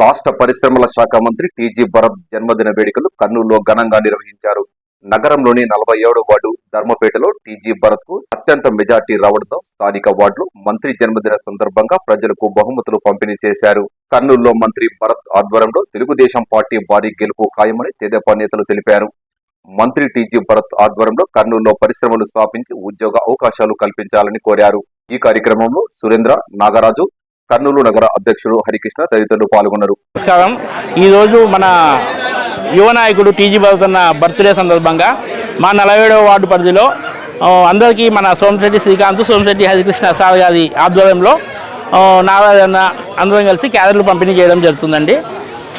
రాష్ట్ర పరిశ్రమల శాఖ మంత్రి టీజీ భరత్ జన్మదిన వేడుకలు కర్నూలులో ఘనంగా నిర్వహించారు. నగరంలోని నలభై ఏడు వార్డు ధర్మపేటలో టీజీ భరత్కు అత్యంత మెజార్టీ రావడంతో స్థానిక వార్డులు మంత్రి జన్మదిన సందర్భంగా ప్రజలకు బహుమతులు పంపిణీ చేశారు. కర్నూలులో మంత్రి భరత్ ఆధ్వర్యంలో తెలుగుదేశం పార్టీ భారీ గెలుపు ఖాయమని తెదేపా నేతలు తెలిపారు. మంత్రి టీజీ భరత్ ఆధ్వర్యంలో కర్నూలులో పరిశ్రమలు స్థాపించి ఉద్యోగ అవకాశాలు కల్పించాలని కోరారు. ఈ కార్యక్రమంలో సురేంద్ర నాగరాజు కర్నూలు నగర అధ్యక్షుడు హరికృష్ణ తదితరులు పాల్గొన్నారు. నమస్కారం. ఈరోజు మన యువ నాయకుడు టీజీ భరతన్న బర్త్డే సందర్భంగా మా నలభైడవ వార్డు పరిధిలో అందరికీ మన సోమశెట్టి శ్రీకాంత్ సోమశెట్టి హరికృష్ణ సార్ గారి ఆధ్వర్యంలో నారాయణ అందరం కలిసి క్యారెట్లు పంపిణీ చేయడం జరుగుతుందండి.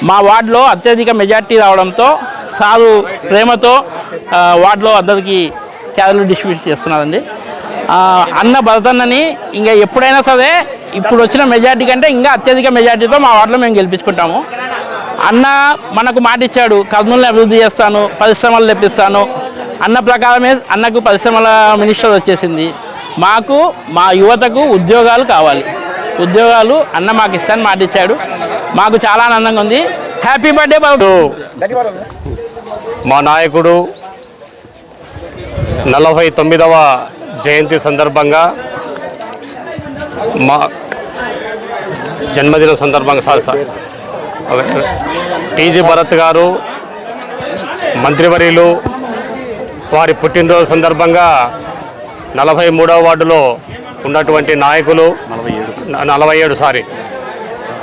మా వార్డులో అత్యధిక మెజార్టీ రావడంతో సారు ప్రేమతో వార్డులో అందరికీ క్యారెట్లు డిస్ట్రిబ్యూట్ చేస్తున్నారండి. అన్న భరతన్నని ఇంకా ఎప్పుడైనా సరే ఇప్పుడు వచ్చిన మెజార్టీ కంటే ఇంకా అత్యధిక మెజార్టీతో మా వార్డులో మేము గెలిపించుకుంటాము. అన్న మనకు మాట ఇచ్చాడు కర్నూలుని అభివృద్ధి చేస్తాను పరిశ్రమలు తెప్పిస్తాను. అన్న ప్రకారమే అన్నకు పరిశ్రమల మినిస్టర్ వచ్చేసింది. మాకు మా యువతకు ఉద్యోగాలు కావాలి. ఉద్యోగాలు అన్న మాకు ఇస్తాను మాట ఇచ్చాడు. మాకు చాలా ఆనందంగా ఉంది. హ్యాపీ బర్త్డే బాబు. మా నాయకుడు నలభై తొమ్మిదవ జయంతి సందర్భంగా మా జన్మదినం సందర్భంగా సార్ సార్. టీజీ భరత్ గారు మంత్రివర్యులు వారి పుట్టినరోజు సందర్భంగా నలభై మూడవ వార్డులో ఉన్నటువంటి నాయకులు నలభై ఏడు సారీ.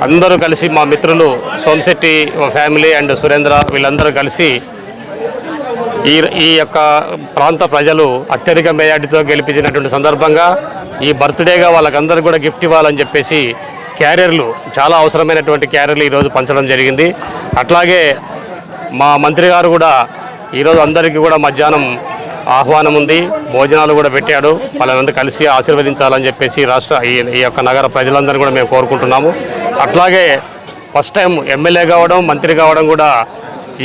అందరూ కలిసి మా మిత్రులు సోమశెట్టి ఫ్యామిలీ అండ్ సురేంద్ర వీళ్ళందరూ కలిసి ఈ ఈ యొక్క ప్రాంత ప్రజలు అత్యధిక మెజార్టీతో గెలిపించినటువంటి సందర్భంగా ఈ బర్త్డేగా వాళ్ళకందరూ కూడా గిఫ్ట్ ఇవ్వాలని చెప్పేసి క్యారియర్లు చాలా అవసరమైనటువంటి క్యారియర్లు ఈరోజు పంచడం జరిగింది. అట్లాగే మా మంత్రి గారు కూడా ఈరోజు అందరికీ కూడా మధ్యాహ్నం ఆహ్వానం ఉంది. భోజనాలు కూడా పెట్టాడు. వాళ్ళందరూ కలిసి ఆశీర్వదించాలని చెప్పేసి రాష్ట్ర ఈ ఈ యొక్క నగర ప్రజలందరూ కూడా మేము కోరుకుంటున్నాము. అట్లాగే ఫస్ట్ టైం ఎమ్మెల్యే కావడం మంత్రి కావడం కూడా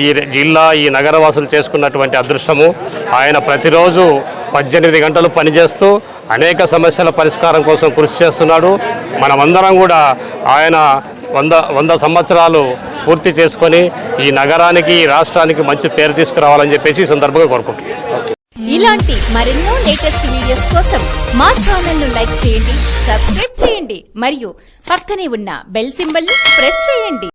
ఈ జిల్లా ఈ నగరవాసులు చేసుకున్నటువంటి అదృష్టము. ఆయన ప్రతిరోజు పద్దెనిమిది గంటలు పనిచేస్తూ అనేక సమస్యల పరిష్కారం కోసం కృషి చేస్తున్నాడు. మనమందరం కూడా ఆయన వంద వంద సంవత్సరాలు పూర్తి చేసుకొని ఈ నగరానికి ఈ రాష్ట్రానికి మంచి పేరు తీసుకురావాలని చెప్పేసి ఈ సందర్భంగా కోరుకుంటున్నాను. ఇలాంటి మరెన్నో లేటెస్ట్ వీడియోస్ కోసం మా ఛానల్ను లైక్ చేయండి సబ్స్క్రైబ్ చేయండి మరియు పక్కనే ఉన్న బెల్ సింబల్ని ప్రెస్ చేయండి.